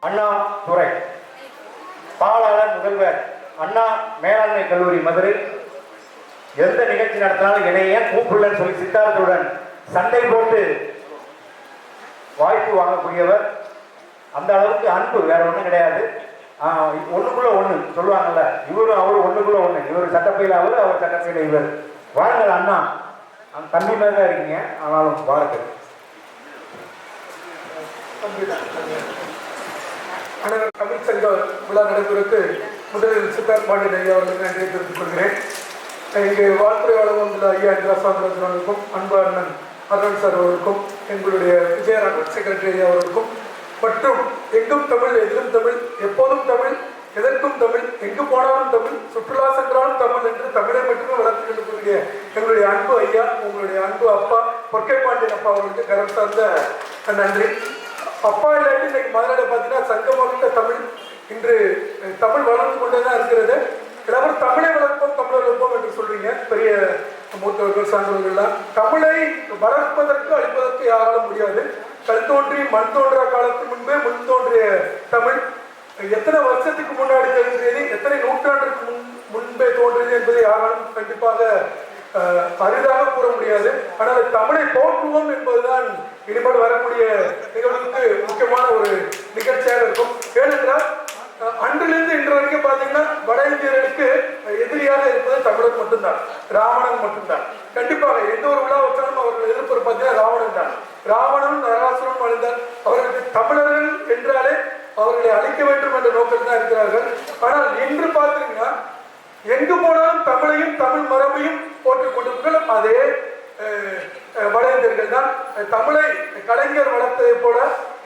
அண்ணா துறை பாலாளர் முதல்வர் அண்ணா மேலாண்மை கல்லூரி மதுரை. எந்த நிகழ்ச்சி நடத்தினாலும் என்னைய ஏன் கூப்பிடலன்னு சொல்லி சித்தார்த்துடன் சண்டை போட்டு வாய்ப்பு வாங்கக்கூடியவர். அந்த அளவுக்கு அன்பு வேற ஒன்றும் கிடையாது. ஆஹ் ஒண்ணுக்குள்ள ஒண்ணு சொல்லுவாங்கல்ல இவரும் அவரு ஒண்ணுக்குள்ள ஒண்ணு. இவர் சட்டப்பையில் அவர் அவர் சட்டப்பையில் இவர். வாருங்கள் அண்ணா. அந்த தம்பி மாதிரி தான் இருக்கீங்க. ஆனாலும் வாருங்கள் அனைவர் தமிழ் சங்க விழா நடைபெறுக்கு முதலில் சித்தார்த் பாண்டியன் ஐயா அவர்களுக்கு நன்றியை தெரிவித்துக் கொள்கிறேன். இங்கு வாழ்த்துறை வழங்குள்ள ஐயா இந்திராசாமி அவர்களுக்கும் அன்பு அண்ணன் அருண் சார் அவர்களுக்கும் எங்களுடைய விஜயராமன் செக்ரட்டரி ஐயா அவர்களுக்கும் மற்றும் எங்கும் தமிழ் எதிலும் தமிழ் எப்போதும் தமிழ் எதற்கும் தமிழ் எங்கு போனாலும் தமிழ் சுற்றுலா சென்றாலும் தமிழ் என்று தமிழை மட்டுமே வளர்த்து எங்களுடைய அன்பு ஐயா உங்களுடைய அன்பு அப்பா பொற்கை பாண்டியன் அப்பா அவர்களுக்கு கரம் சார்ந்த நன்றி. அப்பா இல்லாட்டி இன்னைக்கு மதுரையில் பார்த்தீங்கன்னா சங்கமற்ற தமிழ் இன்று தமிழ் வளர்ந்து கொண்டே தான் இருக்கிறது. எல்லாரும் தமிழை வளர்ப்போம் தமிழர் வளர்ப்போம் என்று சொல்றீங்க. பெரிய மூத்தவர்கள் சான்றவர்கள்லாம் தமிழை வளர்ப்பதற்கு அழிப்பதற்கு யாராலும் முடியாது. கல் தோன்றி மண் தோன்றா காலத்துக்கு முன்பே முன் தோன்றிய தமிழ். எத்தனை வருஷத்துக்கு முன்னாடி தோன்றியது எத்தனை நூற்றாண்டுக்கு முன் முன்பே போன்றது என்பதை யாராலும் கண்டிப்பாக அரிதாக கூற முடியாது. ஆனால் தமிழை போற்றுவோம் என்பதுதான் இனிமேல் வரக்கூடிய நிகழ்வுக்கு முக்கியமான ஒரு நிகழ்ச்சியாக இருக்கும். ஏனென்றால் அன்றிலிருந்து இன்று வரைக்கும் பார்த்தீங்கன்னா வட இந்தியர்களுக்கு எதிரியாக இருப்பது தமிழர் மட்டும்தான் ராவணன் மட்டும்தான். கண்டிப்பாக எந்த ஒரு விழா வச்சாலும் அவர்கள் எதிர்ப்பு பார்த்தீங்கன்னா ராவணன் தான். ராவணனும் நராசுரம் அழிந்தார் அவர்களுக்கு தமிழர்கள் என்றாலே அவர்களை அழிக்க வேண்டும் என்ற நோக்கில் தான் இருக்கிறார்கள். ஆனால் இன்று பார்த்து எங்கு போனாலும் தமிழையும் தமிழ் மரபையும் போட்டுக் கொண்டிருக்கிறோம் அதே வளர்ந்தீர்கள் வட இந்தியர்கள் தான். தமிழை கலைஞர் வளர்த்ததை போல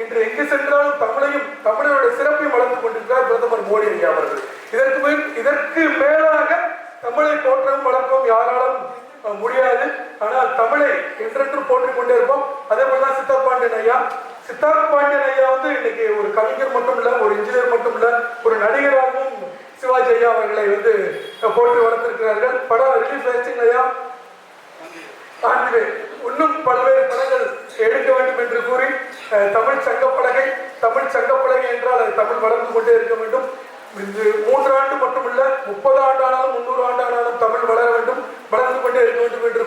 இன்று எங்கு சென்றாலும் தமிழையும் தமிழருடைய சிறப்பையும் வளர்த்துக் கொண்டிருக்கிறார் பிரதமர் மோடி ஐயா அவர்கள். இதற்கு மேல் இதற்கு மேலாக தமிழை போற்றவும் வளர்க்கவும் யாராலும் முடியாது. ஆனால் தமிழை என்றென்றும் போற்றிக் கொண்டே இருப்போம். அதே போலதான் சித்தப்பாண்டியன் ஐயா சித்தார்த் பாண்டியன் ஐயா வந்து இன்னைக்கு ஒரு கவிஞர் மட்டும் இல்ல ஒரு இன்ஜினியர் மட்டும் இல்ல ஒரு நடிகராகவும் சிவாஜி ஐயா அவர்களை வந்து போட்டு வளர்த்திருக்கிறார்கள். படம் ரிலீஸ் ஆயிடுச்சுங்க ஐயா ஆகவே இன்னும் பல்வேறு படங்கள் எடுக்க வேண்டும் என்று கூறி தமிழ் சங்கப்பலகை தமிழ் சங்கப்பலகை என்றால் அது தமிழ் வளர்ந்து கொண்டே இருக்க வேண்டும். இது மூன்று ஆண்டு மட்டுமல்ல முப்பது ஆண்டானாலும் முன்னூறு ஆண்டானாலும் தமிழ் வளர வேண்டும் வளர்ந்து கொண்டே இருக்க வேண்டும் என்று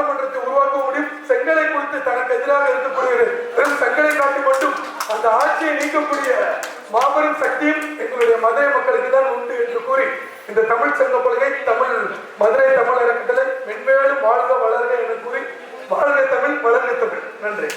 நாடாளுமன்றத்தை உருவாக்க முடியும் செங்கலை குறித்து தனக்கு எதிராக இருக்கக்கூடிய செங்கலை காட்டி மட்டும் அந்த ஆட்சியை நீக்கக்கூடிய மாபெரும் சக்தியும் எங்களுடைய மதுரை மக்களுக்கு தான் உண்டு என்று கூறி இந்த தமிழ் சங்க கொள்கை தமிழ் மதுரை தமிழ் அறக்கட்டளை மென்மேலும் வாழ்க வளர்க என கூறி வாழ்க தமிழ் வளர்க தமிழ். நன்றி.